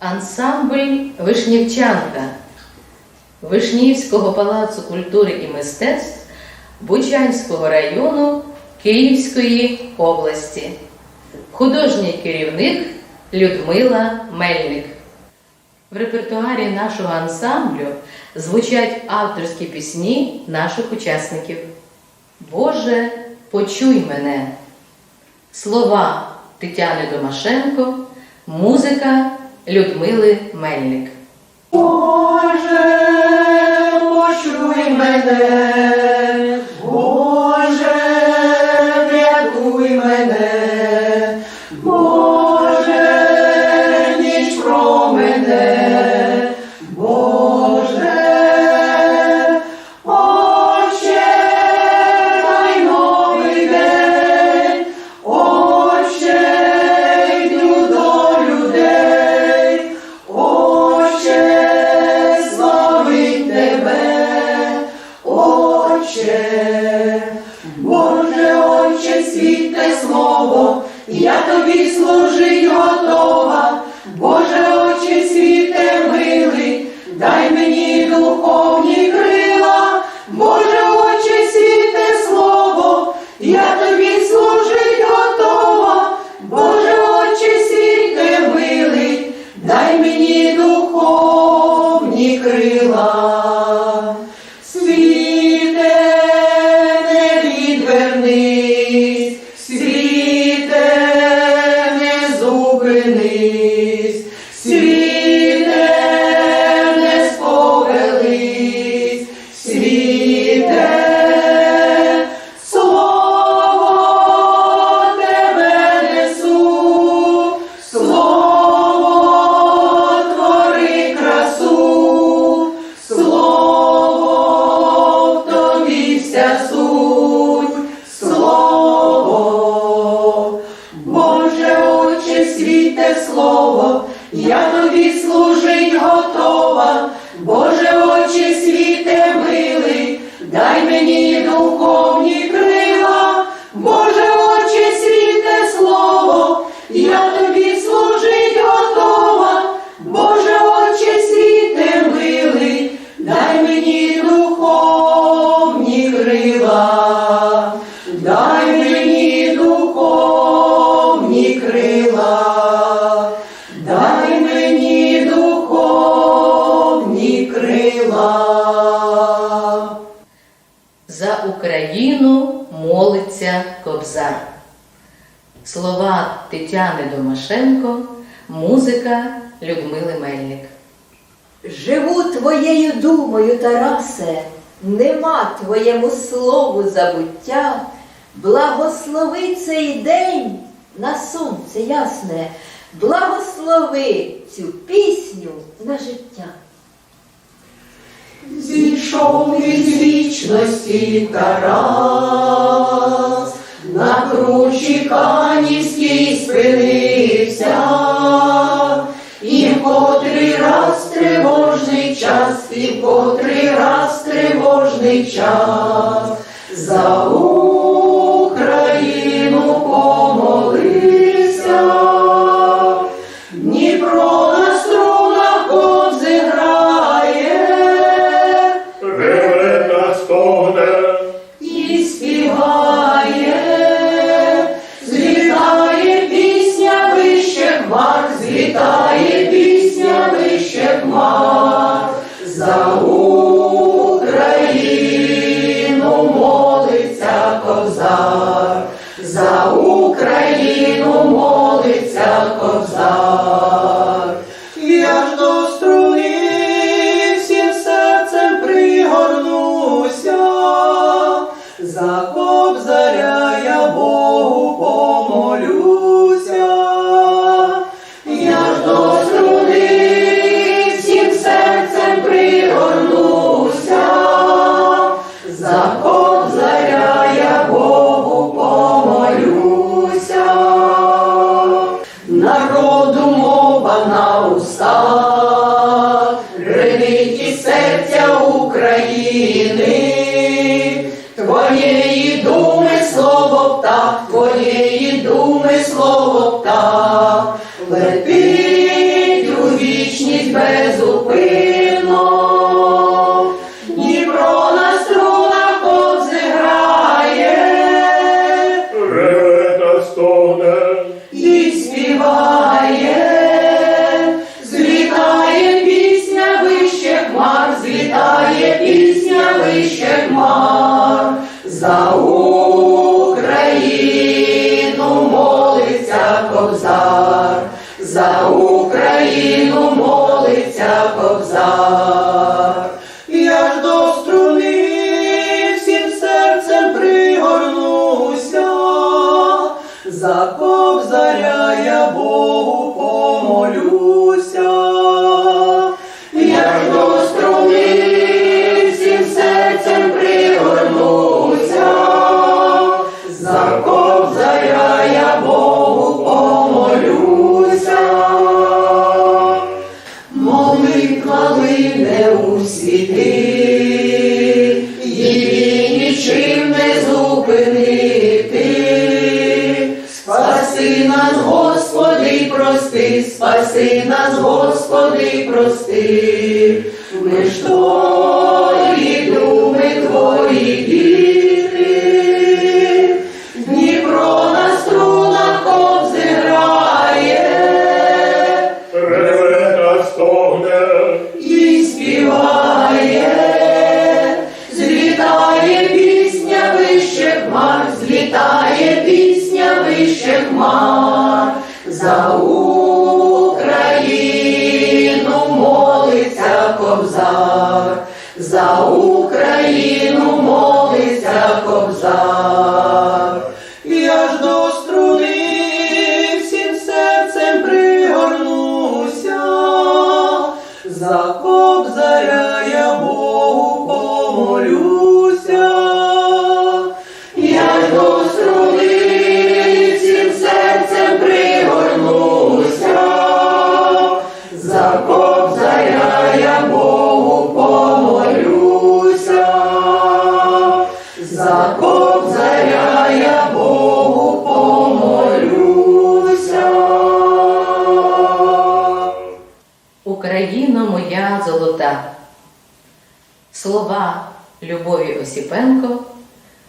Ансамбль Вишнівчанка Вишнівського палацу культури і мистецтв Бучанського району Київської області. Художній керівник Людмила Мельник. В репертуарі нашого ансамблю звучать авторські пісні наших учасників. Боже, почуй мене! Слова Тетяни Домашенко, музика. Людмили Мельник. Боже, почуй мене. готова, Боже. молиться кобзар. Слова Тетяни Домашенко, музика Людмили Мельник. Живу твоєю думою, Тарасе, нема твоєму слову забуття. Благослови цей день на сонце ясне, благослови цю пісню на життя. Зійшов вічності Тарас, на кручі канівській спинився, і в котрий раз тривожний час, і в котрий раз тривожний час. За За Україну. você. Україну молиться кобза. золота. Слова Любові Осіпенко,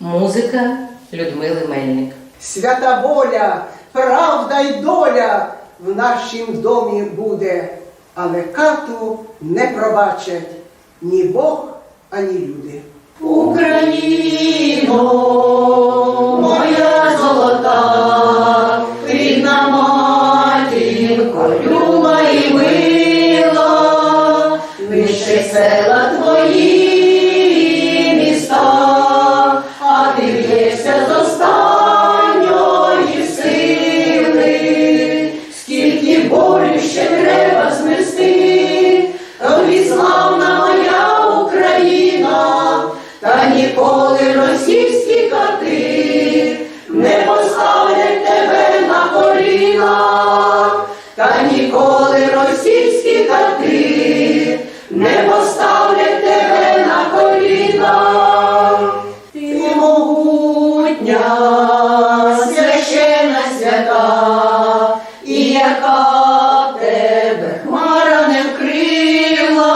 музика Людмили Мельник. Свята воля, правда й доля в нашім домі буде, але кату не пробачать ні Бог, ані люди. Україно! священа свята, і яка тебе хмара не вкрила,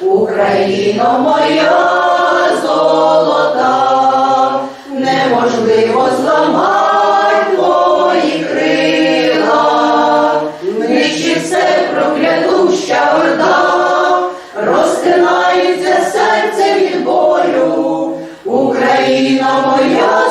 Україно моя золота, неможливо зламать твої крила, нижче все проклятуща орда, розтинається серце від болю. Україна моя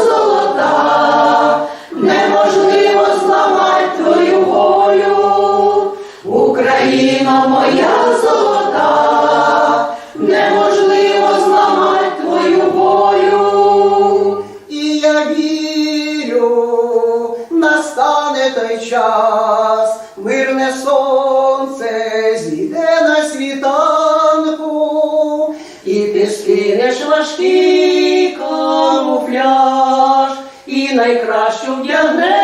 ж важкий камуфляж і найкраще вдягнеш.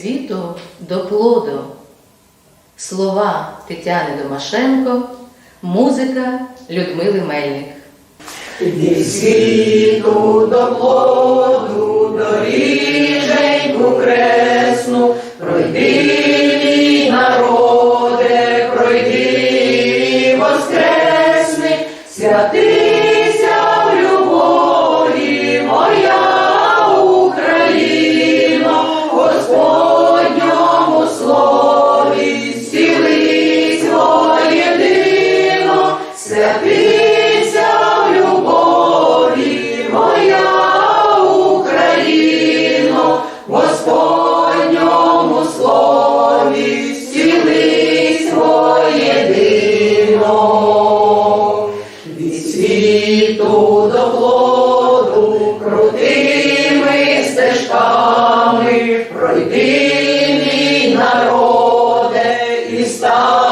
Світу до плоду. Слова Тетяни Домашенко, музика Людмили Мельник. Від світу до плоду, доріженьку кресну пройди. Святися любові, моя Господньому слові, сілись воєдино, від світу до плоду крутими стежками, пройди мій народе і став.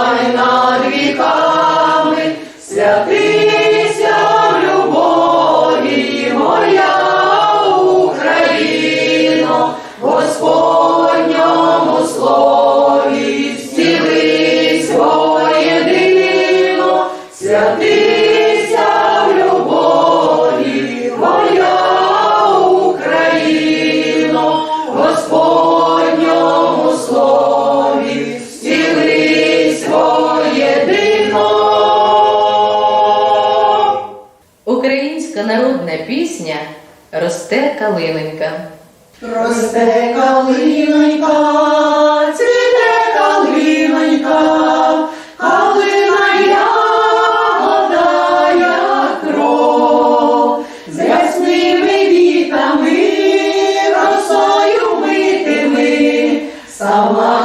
народна пісня Росте калиненька. Росте калинонька, цвіте калинонька, калина ягода, з ясними вітами, росою митими, сама.